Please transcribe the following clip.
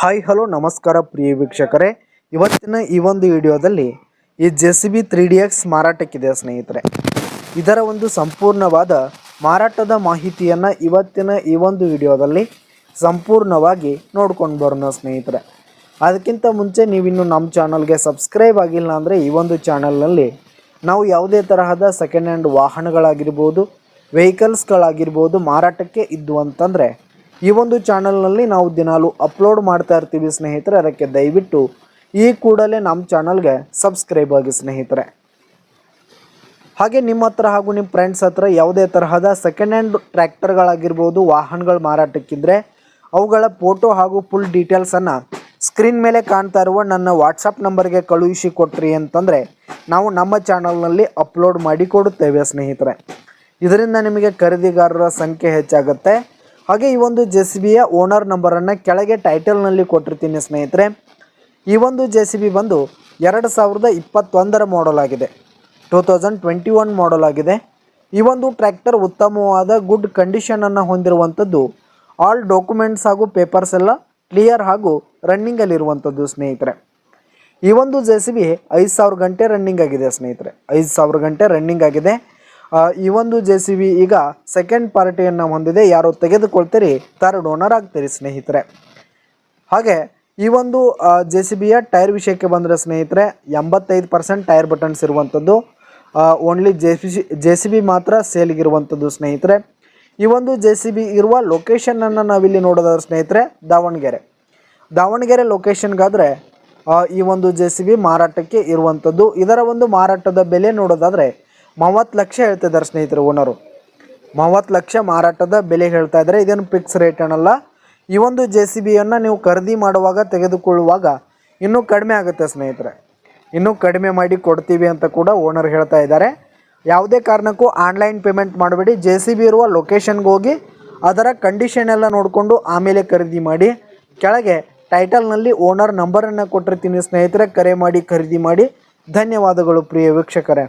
Hi, hello, ನಮಸ್ಕಾರ ಪ್ರಿಯ ವೀಕ್ಷಕರೇ. ಇವತ್ತಿನ ಈ ಒಂದು ವಿಡಿಯೋದಲ್ಲಿ ಈ J C B three D X ಮಾರಾಟಕ್ಕಿದೆ ಸ್ನೇಹಿತರೆ. ಇದರ ಒಂದು ಸಂಪೂರ್ಣವಾದ ಮಾರಾಟದ ಮಾಹಿತಿಯನ್ನು ಇವತ್ತಿನ ಈ ಒಂದು ವಿಡಿಯೋದಲ್ಲಿ ಸಂಪೂರ್ಣವಾಗಿ ನೋಡ್ಕೊಂಡು ಬರೋಣ ಸ್ನೇಹಿತರೆ. ಅದಕ್ಕಿಂತ ಮುಂಚೆ ನೀವಿನ್ನು ನಮ್ಮ ಚಾನಲ್ಗೆ ಸಬ್ಸ್ಕ್ರೈಬ್ ಆಗಿಲ್ಲ ಅಂದರೆ ಈ ಒಂದು ಚಾನಲ್ನಲ್ಲಿ ನಾವು ಯಾವುದೇ ತರಹದ ಸೆಕೆಂಡ್ ಹ್ಯಾಂಡ್ ವಾಹನಗಳಾಗಿರ್ಬೋದು ವೆಹಿಕಲ್ಸ್ಗಳಾಗಿರ್ಬೋದು ಮಾರಾಟಕ್ಕೆ ಇದ್ದು ಅಂತಂದರೆ ಈ ಒಂದು ಚಾನಲ್ನಲ್ಲಿ ನಾವು ದಿನಾಲು ಅಪ್ಲೋಡ್ ಮಾಡ್ತಾ ಇರ್ತೀವಿ ಸ್ನೇಹಿತರೆ, ಅದಕ್ಕೆ ದಯವಿಟ್ಟು ಈ ಕೂಡಲೇ ನಮ್ಮ ಚಾನಲ್ಗೆ ಸಬ್ಸ್ಕ್ರೈಬ್ ಆಗಿ ಸ್ನೇಹಿತರೆ. ಹಾಗೆ ನಿಮ್ಮ ಹತ್ರ ಹಾಗೂ ನಿಮ್ಮ ಫ್ರೆಂಡ್ಸ್ ಹತ್ರ ಯಾವುದೇ ತರಹದ ಸೆಕೆಂಡ್ ಹ್ಯಾಂಡ್ ಟ್ರ್ಯಾಕ್ಟರ್ಗಳಾಗಿರ್ಬೋದು, ವಾಹನಗಳು ಮಾರಾಟಕ್ಕಿದ್ರೆ ಅವುಗಳ ಫೋಟೋ ಹಾಗೂ ಫುಲ್ ಡೀಟೇಲ್ಸನ್ನು ಸ್ಕ್ರೀನ್ ಮೇಲೆ ಕಾಣ್ತಾ ಇರುವ ನನ್ನ ವಾಟ್ಸಪ್ ನಂಬರ್ಗೆ ಕಳುಹಿಸಿ ಕೊಟ್ರಿ ಅಂತಂದರೆ ನಾವು ನಮ್ಮ ಚಾನಲ್ನಲ್ಲಿ ಅಪ್ಲೋಡ್ ಮಾಡಿ ಕೊಡುತ್ತೇವೆ ಸ್ನೇಹಿತರೆ. ಇದರಿಂದ ನಿಮಗೆ ಖರೀದಿಗಾರರ ಸಂಖ್ಯೆ ಹೆಚ್ಚಾಗುತ್ತೆ. ಹಾಗೆ ಈ ಒಂದು ಜೆ ಸಿ ಬಿಯ ಓನರ್ ನಂಬರನ್ನು ಕೆಳಗೆ ಟೈಟಲ್ನಲ್ಲಿ ಕೊಟ್ಟಿರ್ತೀನಿ ಸ್ನೇಹಿತರೆ. ಈ ಒಂದು ಜೆ ಸಿ ಬಿ ಬಂದು ಎರಡು ಸಾವಿರದ ಇಪ್ಪತ್ತೊಂದರ ಮಾಡಲ್ ಆಗಿದೆ. Two thousand twenty one model ಆಗಿದೆ. ಈ ಒಂದು ಟ್ರ್ಯಾಕ್ಟರ್ ಉತ್ತಮವಾದ ಗುಡ್ ಕಂಡೀಷನನ್ನು ಹೊಂದಿರುವಂಥದ್ದು ಆಲ್ ಡಾಕ್ಯುಮೆಂಟ್ಸ್ ಹಾಗೂ ಪೇಪರ್ಸ್ ಎಲ್ಲ ಕ್ಲಿಯರ್ ಹಾಗೂ ರನ್ನಿಂಗಲ್ಲಿರುವಂಥದ್ದು ಸ್ನೇಹಿತರೆ. ಈ ಒಂದು ಜೆ ಸಿ ಬಿ ಐದು ಸಾವಿರ ಗಂಟೆ ರನ್ನಿಂಗ್ ಆಗಿದೆ ಸ್ನೇಹಿತರೆ. ಐದು ಸಾವಿರ ಗಂಟೆ ರನ್ನಿಂಗ್ ಆಗಿದೆ. ಈ ಒಂದು ಜೆ ಸಿ ಬಿ ಈಗ ಸೆಕೆಂಡ್ ಪಾರ್ಟಿಯನ್ನು ಹೊಂದಿದೆ. ಯಾರು ತೆಗೆದುಕೊಳ್ತೀರಿ? ಥರ್ಡ್ ಓನರ್ ಆಗ್ತೀರಿ ಸ್ನೇಹಿತರೆ. ಹಾಗೆ ಈ ಒಂದು ಜೆ ಸಿ ಬಿಯ ಟೈರ್ ವಿಷಯಕ್ಕೆ ಬಂದರೆ ಸ್ನೇಹಿತರೆ, ಎಂಬತ್ತೈದು ಪರ್ಸೆಂಟ್ ಟೈರ್ ಬಟನ್ಸ್ ಇರುವಂಥದ್ದು only J C J C B ಮಾತ್ರ ಸೇಲಿಗಿರುವಂಥದ್ದು ಸ್ನೇಹಿತರೆ. ಈ ಒಂದು ಜೆ ಸಿ ಬಿ ಇರುವ ಲೊಕೇಶನನ್ನು ನಾವಿಲ್ಲಿ ನೋಡೋದಾದ್ರೆ ಸ್ನೇಹಿತರೆ, ದಾವಣಗೆರೆ. ದಾವಣಗೆರೆ ಲೊಕೇಶನ್ಗಾದರೆ ಈ ಒಂದು ಜೆ ಸಿ ಬಿ ಮಾರಾಟಕ್ಕೆ ಇರುವಂಥದ್ದು ಇದರ ಒಂದು ಮಾರಾಟದ ಬೆಲೆ ನೋಡೋದಾದರೆ ಮೂವತ್ತು ಲಕ್ಷ ಹೇಳ್ತಿದ್ದಾರೆ ಸ್ನೇಹಿತರು, ಓನರು. ಮೂವತ್ತು ಲಕ್ಷ ಮಾರಾಟದ ಬೆಲೆ ಹೇಳ್ತಾ ಇದ್ದಾರೆ. ಇದೇನು ಫಿಕ್ಸ್ ರೇಟ್ ಏನಲ್ಲ ಈ ಒಂದು ಜೆ ಸಿ ಬಿಯನ್ನು ನೀವು ಖರೀದಿ ಮಾಡುವಾಗ, ತೆಗೆದುಕೊಳ್ಳುವಾಗ ಇನ್ನೂ ಕಡಿಮೆ ಆಗುತ್ತೆ ಸ್ನೇಹಿತರೆ. ಇನ್ನೂ ಕಡಿಮೆ ಮಾಡಿ ಕೊಡ್ತೀವಿ ಅಂತ ಕೂಡ ಓನರ್ ಹೇಳ್ತಾ ಇದ್ದಾರೆ. ಯಾವುದೇ ಕಾರಣಕ್ಕೂ ಆನ್ಲೈನ್ ಪೇಮೆಂಟ್ ಮಾಡಬೇಡಿ. ಜೆ ಸಿ ಬಿ ಇರುವ ಲೊಕೇಶನ್ಗೆ ಹೋಗಿ ಅದರ ಕಂಡೀಷನ್ ಎಲ್ಲ ನೋಡಿಕೊಂಡು ಆಮೇಲೆ ಖರೀದಿ ಮಾಡಿ, ಕೆಳಗೆ ಟೈಟಲ್ನಲ್ಲಿ ಓನರ್ ನಂಬರನ್ನು ಕೊಟ್ಟಿರ್ತೀನಿ ಸ್ನೇಹಿತರೆ. ಕರೆ ಮಾಡಿ, ಖರೀದಿ ಮಾಡಿ. ಧನ್ಯವಾದಗಳು ಪ್ರಿಯ ವೀಕ್ಷಕರೇ.